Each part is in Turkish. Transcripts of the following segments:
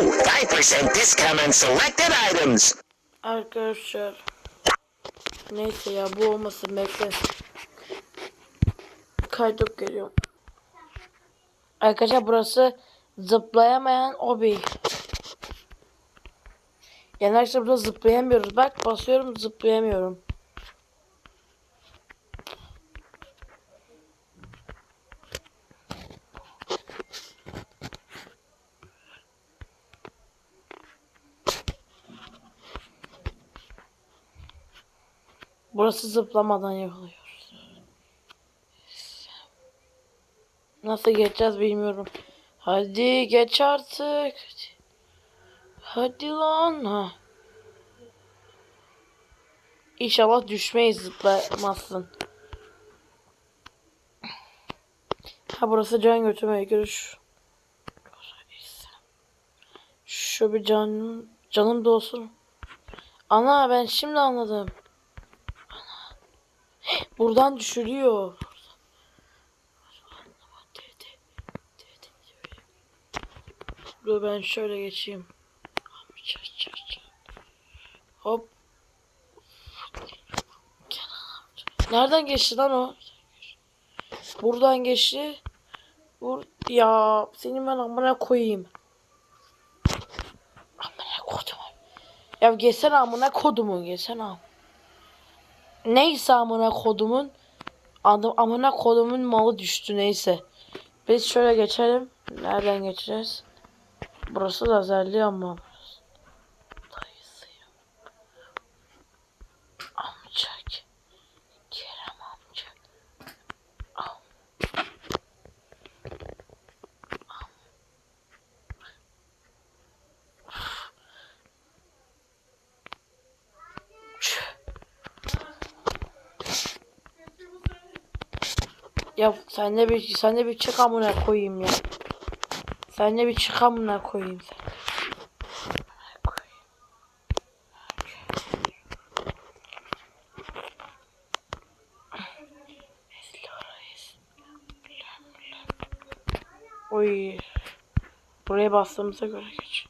Ooh, 5% discount on selected items. Arkadaşlar. Neyse ya bu olmasın bekle. Kaydıp geliyorum. Arkadaşlar burası zıplayamayan obi. Arkadaşlar burada zıplayamıyoruz. Bak basıyorum zıplayamıyorum. Burası zıplamadan yapılıyor. Nasıl geçeceğiz bilmiyorum. Hadi geç artık. Hadi lan. Ha. İnşallah düşmeyiz zıplamazsın. Ha burası can götürmeye görüş. Şu bir canım canım da. Ana ben şimdi anladım. Buradan düşürüyor. Dur ben şöyle geçeyim. Hop. Nereden geçti lan o? Buradan geçti. Bur ya senin ben amına koyayım. Amına kodum. Ya geçsene amına kodumu geçsene am. Neyse amına kodumun adım amına kodumun malı düştü neyse. Biz şöyle geçelim. Nereden geçeceğiz? Burası da özelliği ama. Ya sen de bir sen de bir çık amına koyayım ya. Sen de bir çık amına koyayım sen. Oy. Buraya bastığımıza göre geç.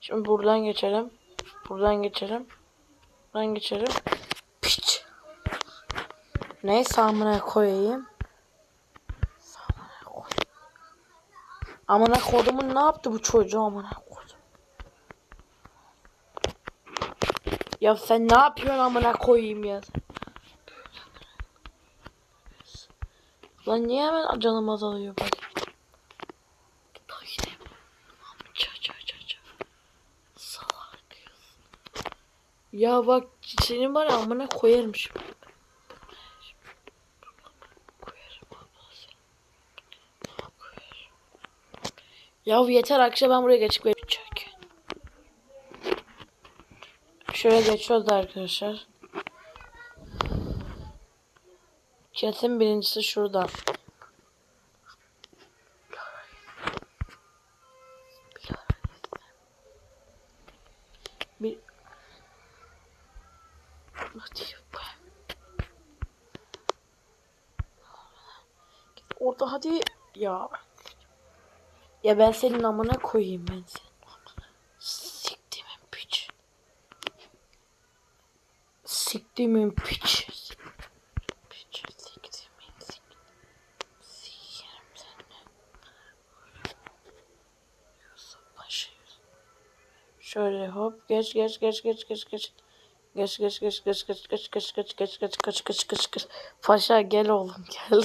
Şimdi buradan geçelim. Buradan geçelim. Buradan geçelim. Piç. Neyse amına koyayım. Amına koy. Amına kodumun ne yaptı bu çocuğu amına kodum. Ya sen ne yapıyorsun amına koyayım ya. Lan niye hemen canım azalıyor bak. Ya bak senin var amına koyarım şimdi. Ya yeter akşam ben buraya geçip geçecek. Şöyle geçiyoruz arkadaşlar. Kesin birincisi şuradan. Bir Hadi. Orada hadi ya. Ya ben senin amına koyayım ben senin. Siktimin piç. Siktimin piç. Piç siktimin sik. Sikerim seni. Yusuf. Şöyle hop geç geç geç geç geç geç. Geç geç geç geç geç geç geç geç geç geç geç geç geç geç Paşa gel oğlum gel.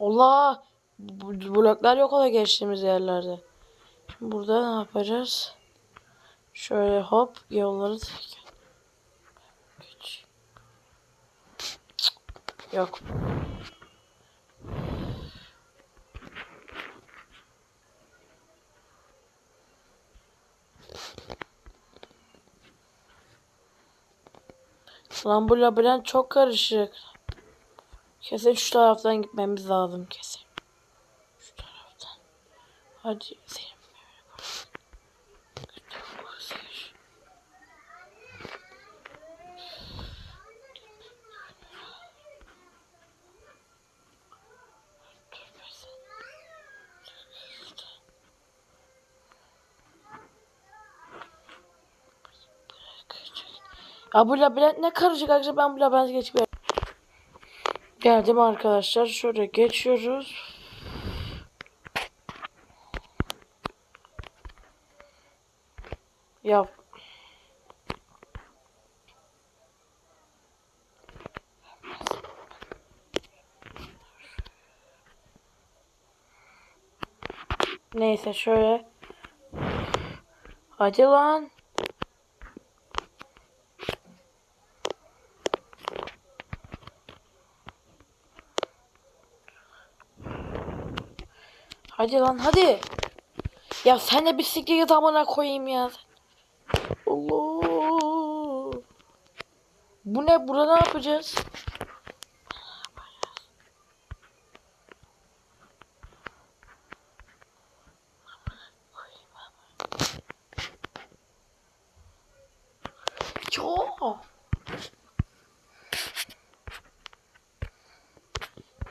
Allah! Bloklar yok ola geçtiğimiz yerlerde. Burada ne yapacağız? Şöyle hop yolları. Cık, Yok. Lan bu labirent çok karışık. Kesin şu taraftan gitmemiz lazım kesin. Şu taraftan. Hadi Ya bu labirent ne karışık arkadaşlar ben bu labirenti geçip Geldim arkadaşlar şöyle geçiyoruz. Ya Neyse şöyle. Hadi lan. Hadi lan hadi. Ya sen de bisiklet amına koyayım ya. Allah. Bu ne? Burada ne yapacağız?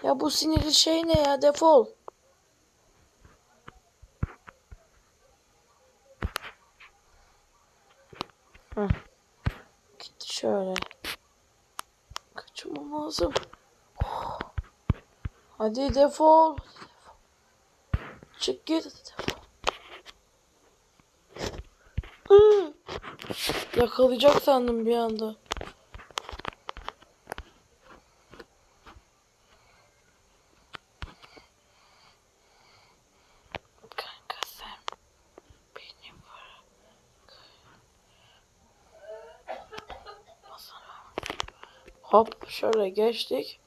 Ya bu sinirli şey ne ya? Defol. Heh. Şöyle. Kaçmam lazım. Oh. Hadi defol. Çık git. Defol. Yakalayacak sandım bir anda. Hop şöyle geçtik.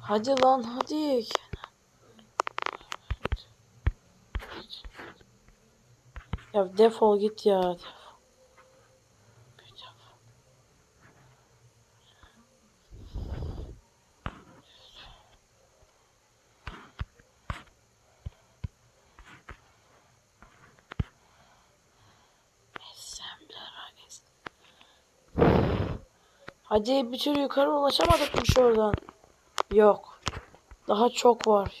Hadi lan hadi. Ya defol git ya. Defol. Bir defol. Assembler hangisi? Hadi bir türlü yukarı ulaşamadık mı şuradan? Yok. Daha çok var.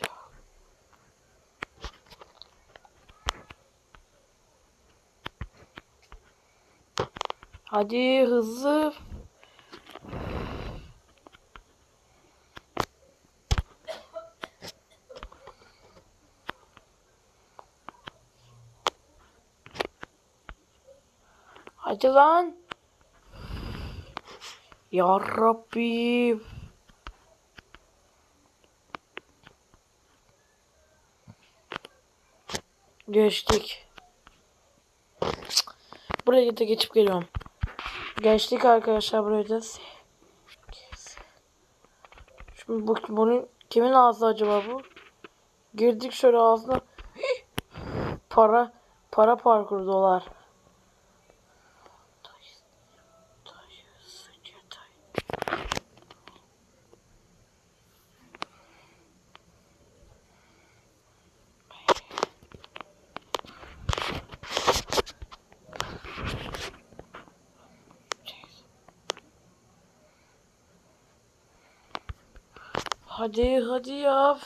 Hadi hızlı. Hadi lan. Ya Rabbi. Geçtik. Buraya da geçip geliyorum. Geçtik arkadaşlar buraya da. Şimdi bu bunun kimin ağzı acaba bu? Girdik şöyle ağzına. para para parkur dolar. Hadi hadi ya.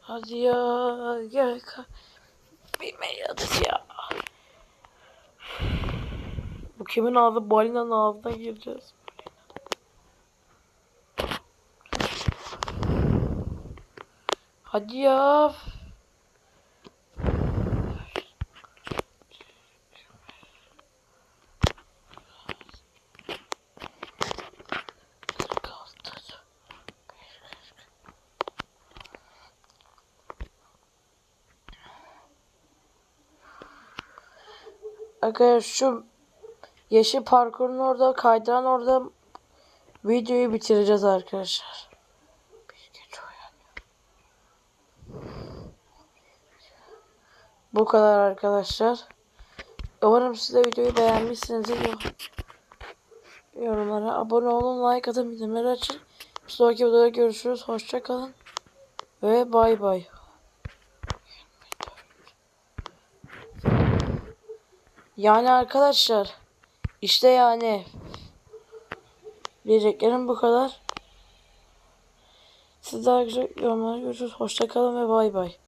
Hadi ya. Gel. Bilmiyoruz ya. Bu kimin ağzı? Balinanın ağzına gireceğiz. Hadi ya. Arkadaşlar şu Yeşil parkurun orada, kaydıran orada videoyu bitireceğiz arkadaşlar. Bu kadar arkadaşlar. Umarım siz de videoyu beğenmişsinizdir. Yorumlara abone olun, like atın, bildirimleri açın. Bir sonraki videoda görüşürüz. Hoşça kalın. Ve bay bay. Yani arkadaşlar işte yani diyeceklerim bu kadar. Sizler güzel yorumlara görüşürüz. Hoşça kalın ve bay bay.